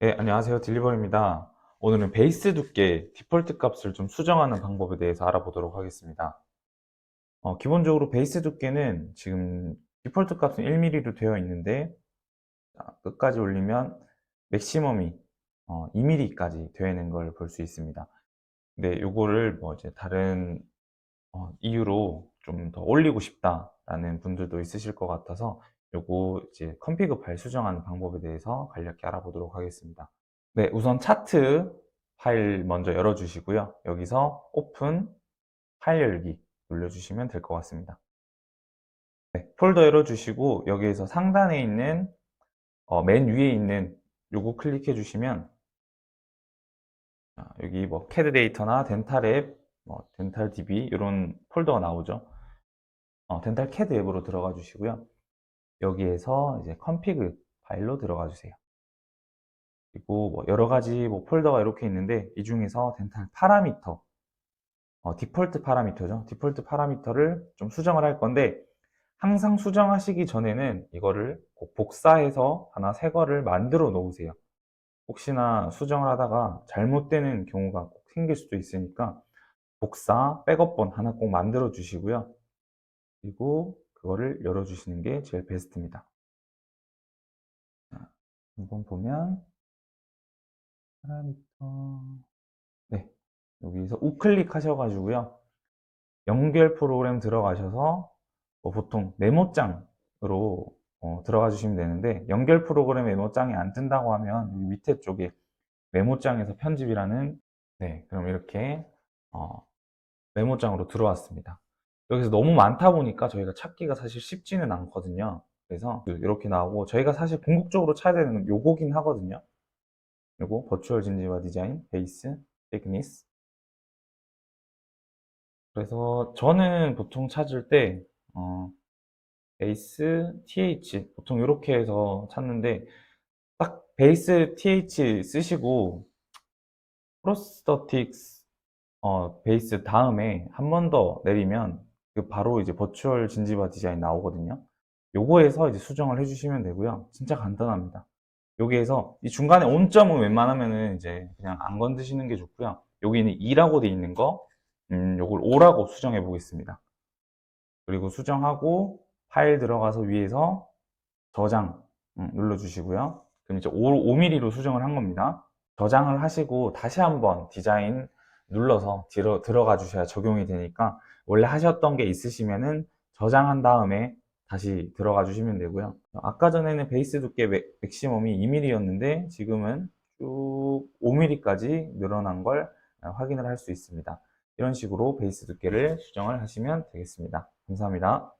네, 안녕하세요. 딜리버입니다. 오늘은 베이스 두께 디폴트 값을 좀 수정하는 방법에 대해서 알아보도록 하겠습니다. 어, 기본적으로 베이스 두께는 지금 디폴트 값은 1mm로 되어 있는데 자, 끝까지 올리면 맥시멈이 어, 2mm까지 되어 있는 걸 볼 수 있습니다. 근데 요거를 뭐 이제 다른 어, 이유로 좀 더 올리고 싶다라는 분들도 있으실 것 같아서 요거 이제 컴피그 파일 수정하는 방법에 대해서 간략히 알아보도록 하겠습니다. 네, 우선 차트 파일 먼저 열어주시고요. 여기서 오픈 파일 열기 눌러주시면 될 것 같습니다. 네, 폴더 열어주시고 여기에서 상단에 있는 어, 맨 위에 있는 요거 클릭해 주시면 아, 여기 뭐 캐드 데이터나 덴탈 앱, 뭐 덴탈 DB 이런 폴더가 나오죠. 어, 덴탈 캐드 앱으로 들어가 주시고요. 여기에서 이제 컴피그 파일로 들어가 주세요. 그리고 뭐 여러 가지 뭐 폴더가 이렇게 있는데 이 중에서 덴탈 파라미터 어, 디폴트 파라미터죠. 디폴트 파라미터를 좀 수정을 할 건데 항상 수정하시기 전에는 이거를 꼭 복사해서 하나 새 거를 만들어 놓으세요. 혹시나 수정을 하다가 잘못되는 경우가 꼭 생길 수도 있으니까 복사, 백업본 하나 꼭 만들어 주시고요. 그리고 그거를 열어주시는 게 제일 베스트입니다. 자, 한번 보면 파라미터 네 여기서 우클릭 하셔가지고요 연결 프로그램 들어가셔서 뭐 보통 메모장으로 어, 들어가 주시면 되는데 연결 프로그램 메모장이 안 뜬다고 하면 여기 밑에 쪽에 메모장에서 편집이라는 네 그럼 이렇게 어, 메모장으로 들어왔습니다. 여기서 너무 많다 보니까 저희가 찾기가 사실 쉽지는 않거든요. 그래서 이렇게 나오고 저희가 사실 궁극적으로 찾아야 되는 건 요거긴 하거든요. 요거 버추얼 진지와 디자인, 베이스, 테크니스. 그래서 저는 보통 찾을 때 어, 베이스, th 보통 이렇게 해서 찾는데 딱 베이스, th 쓰시고 프로스터틱스 어, 베이스 다음에 한 번 더 내리면 그 바로 이제 버추얼 진지바 디자인 나오거든요. 요거에서 이제 수정을 해주시면 되고요. 진짜 간단합니다. 여기에서 이 중간에 온점은 웬만하면은 이제 그냥 안 건드시는 게 좋고요. 여기는 2라고 돼 있는 거, 음, 요걸 5라고 수정해 보겠습니다. 그리고 수정하고 파일 들어가서 위에서 저장 음, 눌러주시고요. 그럼 이제 5, 5mm로 수정을 한 겁니다. 저장을 하시고 다시 한번 디자인 눌러서 들어, 들어가 주셔야 적용이 되니까 원래 하셨던 게 있으시면은 저장한 다음에 다시 들어가 주시면 되고요. 아까 전에는 베이스 두께 맥- 맥시멈이 2mm였는데 지금은 쭉 5mm까지 늘어난 걸 확인을 할 수 있습니다. 이런 식으로 베이스 두께를 수정을 하시면 되겠습니다. 감사합니다.